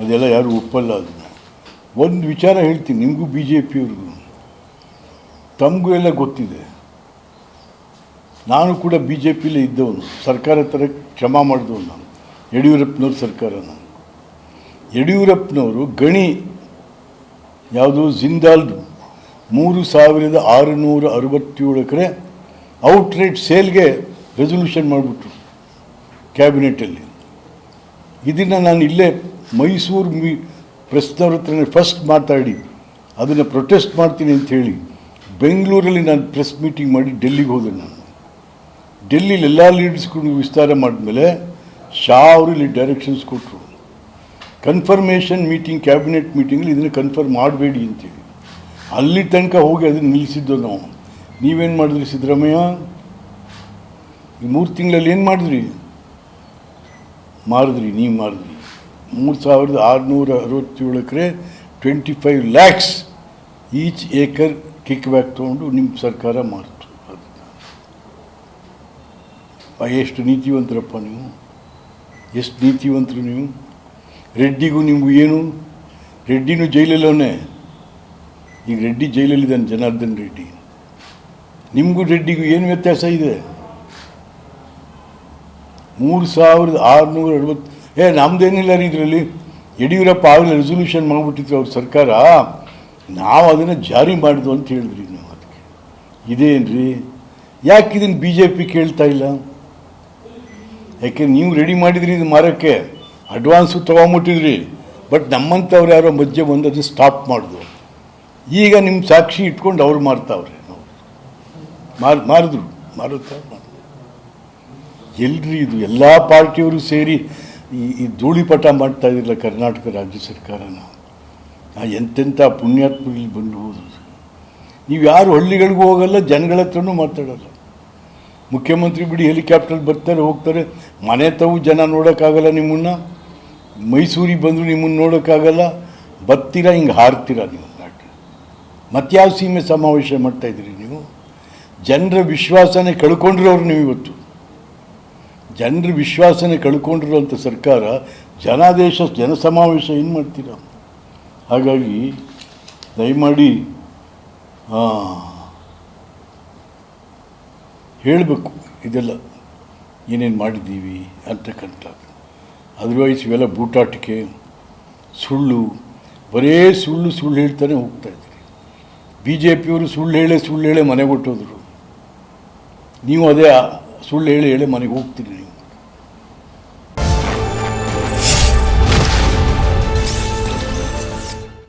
ಅದೆಲ್ಲ ಯಾರು ಒಪ್ಪಲ್ಲ ಅದನ್ನು. ಒಂದು ವಿಚಾರ ಹೇಳ್ತೀನಿ, ನಿಮಗೂ ಬಿ ಜೆ ಪಿಯವ್ರಿಗೂ ತಮಗೂ ಎಲ್ಲ ಗೊತ್ತಿದೆ. ನಾನು ಕೂಡ ಬಿ ಜೆ ಪಿಲೇ ಇದ್ದವನು, ಸರ್ಕಾರ ಥರ ಕ್ಷಮ ಮಾಡಿದವನು ನಾನು, ಯಡಿಯೂರಪ್ಪನವ್ರ ಸರ್ಕಾರ ನಾನು. ಯಡಿಯೂರಪ್ಪನವರು ಗಣಿ, ಯಾವುದು ಜಿಂದಾಲ್ದು, ಮೂರು ಸಾವಿರದ ಆರುನೂರ ಅರವತ್ತೇಳು ಎಕರೆ ಔಟ್ರೇಟ್ ಸೇಲ್ಗೆ ರೆಸೊಲ್ಯೂಷನ್ ಮಾಡಿಬಿಟ್ರು ಕ್ಯಾಬಿನೆಟಲ್ಲಿ ಇದನ್ನು ನಾನು ಇಲ್ಲೇ ಮೈಸೂರು ಮೀ ಪ್ರೆಸ್ನವ್ರ ಫಸ್ಟ್ ಮಾತಾಡಿ, ಅದನ್ನು ಪ್ರೊಟೆಸ್ಟ್ ಮಾಡ್ತೀನಿ ಅಂತ ಹೇಳಿ, ಬೆಂಗಳೂರಲ್ಲಿ ನಾನು ಪ್ರೆಸ್ ಮೀಟಿಂಗ್ ಮಾಡಿ ಡೆಲ್ಲಿಗೆ ಹೋದೆ ನಾನು. ಡೆಲ್ಲಿಲಿ ಎಲ್ಲ ಲೀಡರ್ಸ್ಗಳು ವಿಸ್ತಾರ ಮಾಡಿದ್ಮೇಲೆ ಶಾ ಅವರು ಇಲ್ಲಿ ಡೈರೆಕ್ಷನ್ಸ್ ಕೊಟ್ಟರು ಕನ್ಫರ್ಮೇಷನ್ ಮೀಟಿಂಗ್ ಕ್ಯಾಬಿನೆಟ್ ಮೀಟಿಂಗಲ್ಲಿ ಇದನ್ನು ಕನ್ಫರ್ಮ್ ಮಾಡಬೇಡಿ ಅಂತೇಳಿ ಅಲ್ಲಿ ತನಕ ಹೋಗಿ ಅದನ್ನು ನಿಲ್ಲಿಸಿದ್ದು ನಾವು. ನೀವೇನು ಮಾಡಿದ್ರಿ ಸಿದ್ದರಾಮಯ್ಯ? ಈ ಮೂರು ತಿಂಗಳಲ್ಲಿ ಏನು ಮಾಡಿದ್ರಿ? ಮಾರಿದ್ರಿ, ನೀವು ಮಾರಿದ್ರಿ. ಮೂರು ಸಾವಿರದ ಆರುನೂರ ಅರವತ್ತೇಳು ಎಕರೆ twenty five lakhs each acre kick back ತೊಗೊಂಡು ನಿಮ್ಮ ಸರ್ಕಾರ ಮಾಡಿತು ಅದನ್ನು. ಎಷ್ಟು ನೀತಿವಂತರಪ್ಪ ನೀವು. ಎಷ್ಟು ನೀತಿವಂತರು ನೀವು. ರೆಡ್ಡಿಗೂ ನಿಮಗೂ ಏನು? ರೆಡ್ಡಿನೂ ಜೈಲಲ್ಲವನೇ ಈಗ ರೆಡ್ಡಿ ಜೈಲಲ್ಲಿದ್ದಾನೆ ಜನಾರ್ದನ್ ರೆಡ್ಡಿ. ನಿಮಗೂ ರೆಡ್ಡಿಗೂ ಏನು ವ್ಯತ್ಯಾಸ ಇದೆ? ಮೂರು ಸಾವಿರದ ಆರುನೂರ ಅರವತ್ತು ಏ ನಮ್ದೇನಿಲ್ಲ ರೀ ಇದರಲ್ಲಿ? ಯಡಿಯೂರಪ್ಪ ಆಗಲೇ ರೆಸೊಲ್ಯೂಷನ್ ಮಾಡಿಬಿಟ್ಟಿದ್ರು ಅವ್ರ ಸರ್ಕಾರ. ನಾವು ಅದನ್ನು ಜಾರಿ ಮಾಡಿದ್ವು ಅಂತ ಹೇಳಿದ್ರಿ ನಾವು ಅದಕ್ಕೆ. ಇದೇನ್ರಿ? ಯಾಕೆ ಇದನ್ನು ಬಿ ಜೆ ಪಿ ಕೇಳ್ತಾ ಇಲ್ಲ? ಯಾಕೆ ನೀವು ರೆಡಿ ಮಾಡಿದ್ರಿ ಇದು ಮಾರೋಕ್ಕೆ? ಅಡ್ವಾನ್ಸು ತೊಗೊಂಬಿಟ್ಟಿದ್ರಿ. ಬಟ್ ನಮ್ಮಂಥವ್ರು ಯಾರೋ ಮಧ್ಯೆ ಬಂದು ಅದನ್ನು ಸ್ಟಾಪ್ ಮಾಡಿದ್ರು ಈಗ ನಿಮ್ಮ ಸಾಕ್ಷಿ ಇಟ್ಕೊಂಡು ಅವ್ರು ಮಾರ್ತಾವ್ರೆ. ಮಾರು ಮಾರಿದ್ರು. ಮಾರುತ್ತಾ? ಎಲ್ರಿ ಇದು ಎಲ್ಲ ಪಾರ್ಟಿಯವರು ಸೇರಿ ಈ ಈ ಧೂಳಿಪಟ ಮಾಡ್ತಾ ಇದ್ದಿಲ್ಲ ಕರ್ನಾಟಕ ರಾಜ್ಯ ಸರ್ಕಾರನ ಎಂತೆಂಥ ಇಲ್ಲಿ ಬಂದು ಹೋದ್ರು. ನೀವು ಯಾರು ಹಳ್ಳಿಗಳಿಗೂ ಹೋಗಲ್ಲ, ಜನಗಳ ಹತ್ರನೂ ಮಾತಾಡಲ್ಲ. ಮುಖ್ಯಮಂತ್ರಿ ಬಿಡಿ ಹೆಲಿಕಾಪ್ಟರ್ ಬರ್ತಾರೆ, ಹೋಗ್ತಾರೆ, ಮನೆ ತಾವು ಜನ ನೋಡೋಕ್ಕಾಗಲ್ಲ ನಿಮ್ಮನ್ನು, ಮೈಸೂರಿಗೆ ಬಂದರು ನಿಮ್ಮನ್ನು ನೋಡೋಕ್ಕಾಗಲ್ಲ ಬರ್ತೀರಾ ಹಿಂಗೆ ಹಾರ್ತೀರಾ ನೀವು ಮತ್ಯಾವ ಸೀಮೆ ಸಮಾವೇಶ ಮಾಡ್ತಾ ಇದ್ದೀರಿ ನೀವು? ಜನರ ವಿಶ್ವಾಸನೆ ಕಳ್ಕೊಂಡಿರೋರು ನೀವು ಇವತ್ತು. ಜನರ ವಿಶ್ವಾಸನೆ ಕಳ್ಕೊಂಡಿರುವಂಥ ಸರ್ಕಾರ ಜನಾದೇಶ, ಜನಸಮಾವೇಶ ಏನು ಮಾಡ್ತೀರ? ಹಾಗಾಗಿ ದಯಮಾಡಿ ಹೇಳಬೇಕು ಇದೆಲ್ಲ. ಏನೇನು ಮಾಡಿದ್ದೀವಿ ಅಂತಕ್ಕಂಥದ್ದು ಅದರ್ವೈಸ್ ಇವೆಲ್ಲ ಬೂಟಾಟಿಕೆ, ಸುಳ್ಳು, ಬರೇ ಸುಳ್ಳು ಸುಳ್ಳು ಹೇಳ್ತಾನೆ ಹೋಗ್ತಾ ಇದ್ದೀರಿ. ಬಿ ಜೆ ಪಿಯವರು ಸುಳ್ಳು ಹೇಳೇ ಸುಳ್ಳು ಹೇಳೇ ಮನೆಗೆ ಹೊಟ್ಟೋದ್ರು ನೀವು ಅದೇ ಸುಳ್ಳು ಹೇಳಿ ಹೇಳಿ ಮನೆಗೆ ಹೋಗ್ತೀರಿ ನೀವು.